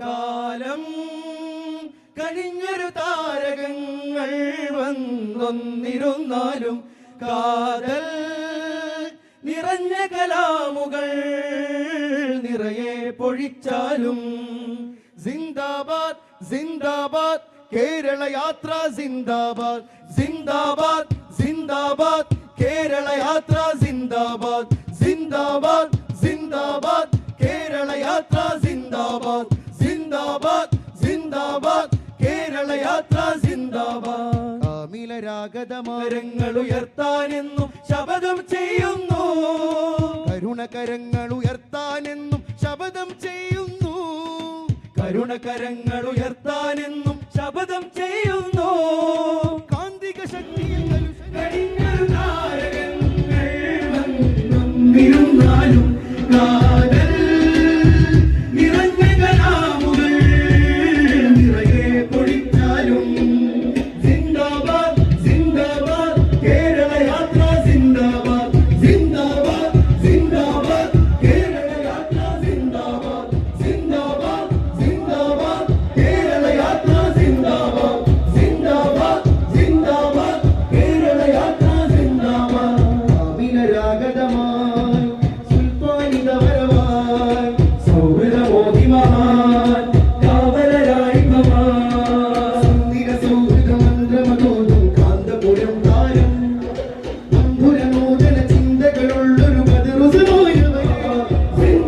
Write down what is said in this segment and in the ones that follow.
കാലം കഴിഞ്ഞൊരു താരകങ്ങൾ വന്നൊന്നിരുന്നാലും കാതൽ നിറഞ്ഞ കലാമുകൾ നിറയെ പൊഴിച്ചാലും സിന്ദാബാദ് സിന്ദാബാദ് കേരള യാത്ര സിന്ദാബാദ് സിന്ദാബാദ് സിന്ദാബാദ് കേരള യാത്ര സിന്ദാബാദ് സിന്ദാബാദ് സിന്ദാബാദ് കേരള യാത്ര സിന്ദാബാദ്. യാത്ര സിന്ദാബാദ്. കാമിലരാഗതമരങ്ങൾ ഉയർത്താനെന്നും ശപഥം ചെയ്യുന്നു. കരുണകരങ്ങൾ ഉയർത്താനെന്നും ശപഥം ചെയ്യുന്നു. കരുണകരങ്ങൾ ഉയർത്താനെന്നും ശപഥം ചെയ്യുന്നു. കാന്തിക ശക്തിയിൽ കഴിഞ്ഞൊരു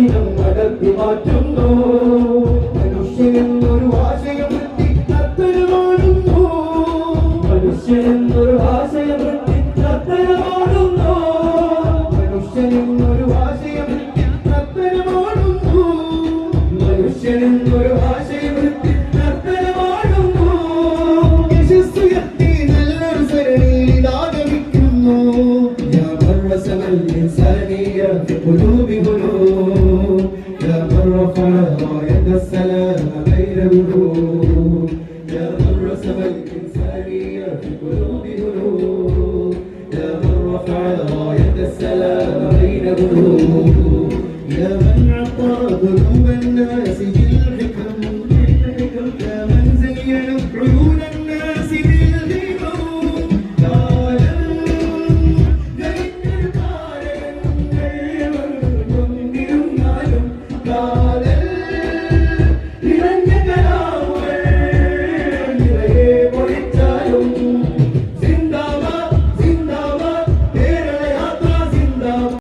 സ്വാധീനം നടത്തി മാറ്റുന്നു. മനുഷ്യനെന്നൊരു ആശയവൃത്തി തത്തരമാടുന്നു മനുഷ്യനെന്നൊരു ആശയവൃത്തി തത്തരമാടുന്നു മനുഷ്യനെന്നൊരു ആശയവൃത്തി തത്തരമാടുന്നു മനുഷ്യനെന്നൊരു ആശയവൃത്തി തത്തരമാടുന്നു യശസ്സുയർത്തി നല്ലൊരു സരണിയിൽ ആഗമിക്കുന്നു. ഞാൻ സർവസമൽ സരണിയ ഒരു Yeah.